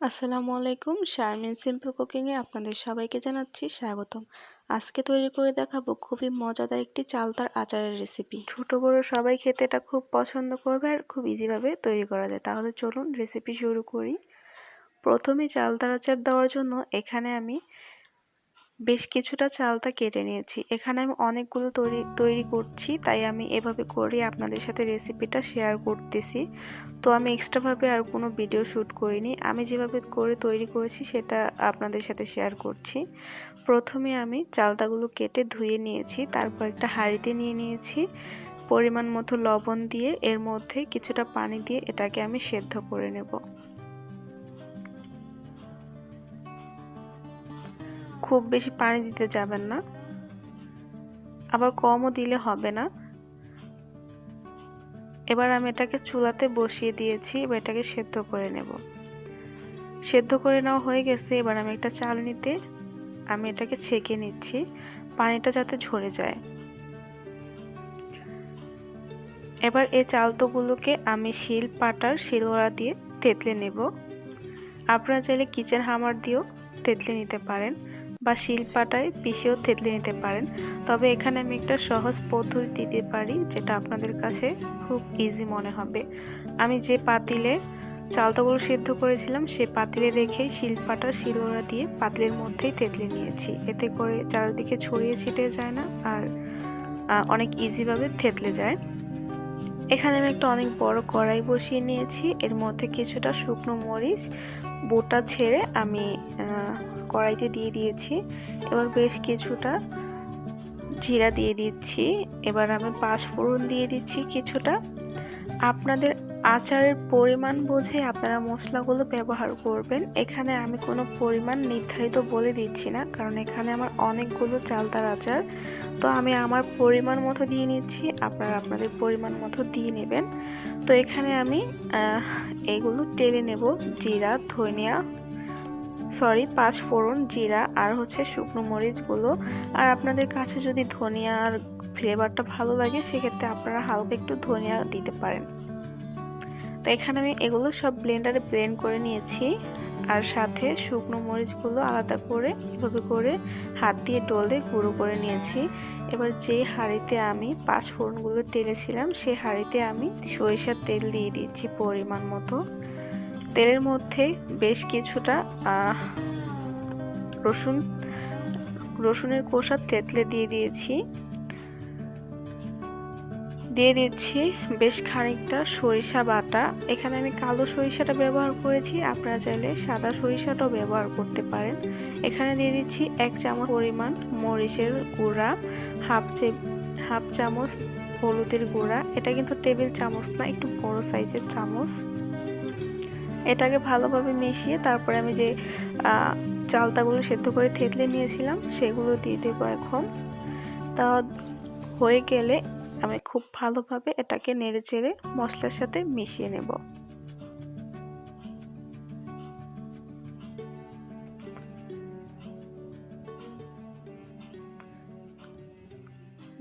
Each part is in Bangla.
আসসালামু আলাইকুম, শারমিন সিম্পল কুকিংয়ে আপনাদের সবাইকে জানাচ্ছি স্বাগতম। আজকে তৈরি করে দেখাবো খুবই মজাদার একটি চালতার আচারের রেসিপি ছোট, বড় সবাই খেতে এটা খুব পছন্দ করবে আর খুব ইজিভাবে তৈরি করা যায়। তাহলে চলুন রেসিপি শুরু করি। প্রথমে চালতার আচার দেওয়ার জন্য এখানে আমি বেশ কিছুটা চালতা কেটে নিয়েছি। এখানে আমি অনেকগুলো তৈরি তৈরি করছি, তাই আমি এভাবে করে আপনাদের সাথে রেসিপিটা শেয়ার করতেছি। তো আমি এক্সট্রাভাবে আর কোনো ভিডিও শ্যুট করিনি। আমি যেভাবে করে তৈরি করেছি, সেটা আপনাদের সাথে শেয়ার করছি। প্রথমে আমি চালতাগুলো কেটে ধুয়ে নিয়েছি, তারপর একটা হাঁড়িতে নিয়ে নিয়েছি। পরিমাণ মতো লবণ দিয়ে এর মধ্যে কিছুটা পানি দিয়ে এটাকে আমি সেদ্ধ করে নেব। খুব বেশি পানি দিতে যাবেন না। আবার কমও দিলে হবে না। এবার আমি এটাকে চুলাতে বসিয়ে দিয়েছি, এবার এটাকে সেদ্ধ করে নেব। সেদ্ধ করে নেওয়া হয়ে গেছে, এবার আমি একটা চালনিতে আমি এটাকে ছেঁকে নিচ্ছি, পানিটা যাতে ঝরে যায়। এবার এই চালতোগুলোকে আমি শিল, পাটার শিলওয়া দিয়ে তেতলে নেব। আপনারা চাইলে কিচেন হামার দিয়েও তেতলে নিতে পারেন। বা শিলপাটায় পিষেও থেতলে নিতে পারেন। তবে এখানে আমি একটা সহজ পদ্ধতি দিতে পারি, যেটা আপনাদের কাছে খুব ইজি মনে হবে। আমি যে পাতিলে চালতাগুলো সিদ্ধ করেছিলাম, সে পাতিলে রেখেই শিলপাটার শিলোড়া দিয়ে পাতিলের মধ্যেই তেতলে নিয়েছি। এতে করে চারিদিকে ছড়িয়ে ছিটে যায় না, আর অনেক ইজিভাবে থেতলে যায়। এখানে আমি একটা অনেক বড় কড়াই বসিয়ে নিয়েছি। এর মধ্যে কিছুটা শুকনো মরিচ, বোটা ছেড়ে আমি কড়াইতে দিয়ে দিয়েছি। এবার বেশ কিছুটা জিরা দিয়ে দিচ্ছি। এবার আমি পাঁচ ফোড়ন দিয়ে দিচ্ছি কিছুটা। আপনাদের আচারের পরিমাণ বুঝে আপনারা মশলাগুলো ব্যবহার করবেন। এখানে আমি কোনো পরিমাণ নির্ধারিত বলে দিচ্ছি না, কারণ এখানে আমার অনেকগুলো চালতার আচার। তো আমি আমার পরিমাণ মতো দিয়ে নিচ্ছি, আপনারা আপনাদের পরিমাণ মতো দিয়ে নেবেন। তো এখানে আমি এগুলো টেলে নেব, জিরা, ধনিয়া, সরি পাঁচ ফোড়ন জিরা, আর হচ্ছে শুকনো মরিচগুলো। আর আপনাদের কাছে যদি ধনিয়ার ফ্লেভারটা ভালো লাগে, সেক্ষেত্রে আপনারা হালকা একটু ধনিয়া দিতে পারেন। তো এখানে আমি এগুলো সব ব্লেন্ডারে ব্লেন্ড করে নিয়েছি, আর সাথে শুকনো মরিচগুলো আলাদা করে এভাবে করে হাত দিয়ে ডলে গুঁড়ো করে নিয়েছি। এবার যে হাঁড়িতে আমি পাঁচ ফোড়নগুলো টেলেছিলাম সেই হাঁড়িতে আমি সরিষার তেল দিয়ে দিচ্ছি পরিমাণ মতো। তেলের মধ্যে বেশ কিছুটা রসুন, রসুনের কোষা তেতলে দিয়ে দিয়েছি। দিয়ে দিচ্ছি বেশ খানিকটা সরিষা বাটা। এখানে আমি কালো সরিষাটা ব্যবহার করেছি, আপনারা চাইলে সাদা সরিষাটাও ব্যবহার করতে পারেন। এখানে দিয়ে দিচ্ছি এক চামচ পরিমাণ মরিচের গুঁড়া, হাফ চে, হাফ চামচ হলুদের গুঁড়া। এটা কিন্তু টেবিল চামচ না, একটু বড় সাইজের চামচ। এটাকে ভালোভাবে মিশিয়ে তারপরে আমি যে চালতাগুলো সেদ্ধ করে থেতলে নিয়েছিলাম, সেগুলো দিয়ে দেবো এখন। তা হয়ে গেলে আমি খুব ভালোভাবে এটাকে নেড়ে চেড়ে মশলার সাথে মিশিয়ে নেব।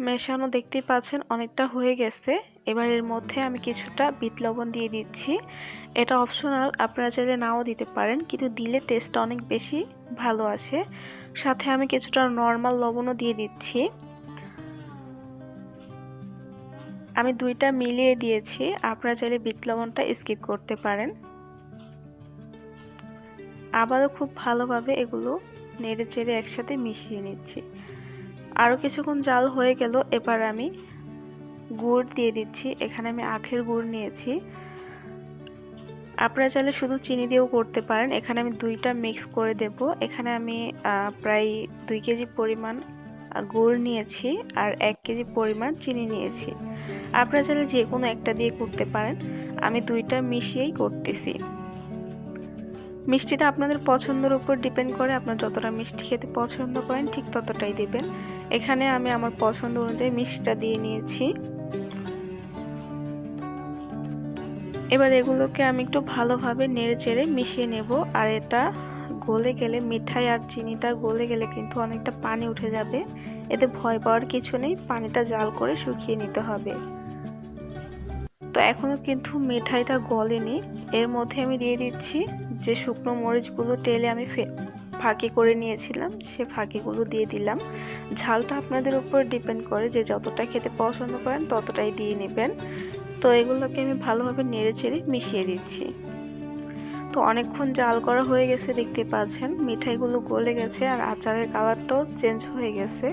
মেশানো দেখতেই পাচ্ছেন অনেকটা হয়ে গেছে। এবার এর মধ্যে আমি কিছুটা বিট লবণ দিয়ে দিচ্ছি। এটা অপশনাল আপনারা চাইলে নাও দিতে পারেন, কিন্তু দিলে টেস্ট অনেক বেশি ভালো আসে। সাথে আমি কিছুটা নর্মাল লবণও দিয়ে দিচ্ছি। আমি দুইটা মিলিয়ে দিয়েছি। আপনারা চাইলে বিট লবণটা স্কিপ করতে পারেন। আবারও খুব ভালোভাবে এগুলো নেড়ে চেড়ে একসাথে মিশিয়ে নিচ্ছি। আরও কিছুক্ষণ জাল হয়ে গেল, এবার আমি গুড় দিয়ে দিচ্ছি। এখানে আমি আখের গুড় নিয়েছি। আপনারা চাইলে শুধু চিনি দিয়েও করতে পারেন। এখানে আমি দুইটা মিক্স করে দেব। এখানে আমি প্রায় দুই কেজি পরিমাণ গুড় নিয়েছি আর এক কেজি পরিমাণ চিনি নিয়েছি। আপনারা চাইলে যে কোনো একটা দিয়ে করতে পারেন। আমি দুইটা মিশিয়েই করতেছি। মিষ্টিটা আপনাদের পছন্দের উপর ডিপেন্ড করে। আপনার যতটা মিষ্টি খেতে পছন্দ করেন, ঠিক ততটাই দেবেন। এখানে আমি আমার পছন্দ অনুযায়ী মিষ্টিটা দিয়ে নিয়েছি। এবার এগুলোকে আমি একটু ভালোভাবে নেড়ে চেড়ে মিশিয়ে নেব। আর এটা গলে গেলে, মিঠাই আর চিনিটা গলে গেলে কিন্তু অনেকটা পানি উঠে যাবে। এতে ভয় পাওয়ার কিছু নেই, পানিটা জাল করে শুকিয়ে নিতে হবে। তো এখনও কিন্তু মিঠাইটা গলেনি। এর মধ্যে আমি দিয়ে দিচ্ছি যে শুকনো মরিচগুলো তেলে আমি ফাঁকি করে নিয়েছিলাম, সে ফাঁকিগুলো দিয়ে দিলাম। ঝালটা আপনাদের উপর ডিপেন্ড করে যে যতটা খেতে পছন্দ করেন ততটাই দিয়ে নেবেন। তো এগুলোকে আমি ভালোভাবে নেড়ে চেড়ে মিশিয়ে দিচ্ছি। তো অনেকক্ষণ জাল করা হয়ে গেছে দেখতে পাচ্ছেন। মিঠাইগুলো গলে গেছে আর আচারের কালারটাও চেঞ্জ হয়ে গেছে।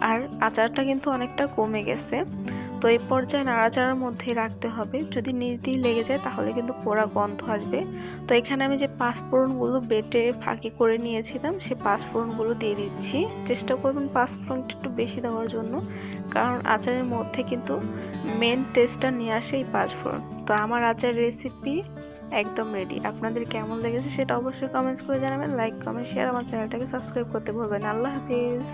আর আচারটা কিন্তু অনেকটা কমে গেছে। তো এই পর্যায়ে নাড়াচাড়ার মধ্যে রাখতে হবে। যদি নিচ দিয়ে লেগে যায় তাহলে কিন্তু পোড়া গন্ধ আসবে। তো এখানে আমি যে পাঁচফোড়নগুলো বেটে ফাঁকি করে নিয়েছিলাম, সে পাঁচফোড়নগুলো দিয়ে দিচ্ছি। চেষ্টা করবেন পাঁচফোড়নটা একটু বেশি দেওয়ার জন্য। কারণ আচারের মধ্যে কিন্তু মেন টেস্টটা নিয়ে আসে এই পাঁচফোড়ন। তো আমার আচার রেসিপি একদম রেডি আপনাদের কেমন লেগেছে সেটা অবশ্যই কমেন্টস করে জানাবেন লাইক কমেন্ট শেয়ার আমার চ্যানেলটাকে সাবস্ক্রাইব করতে ভুলবেন আল্লাহ হাফিজ।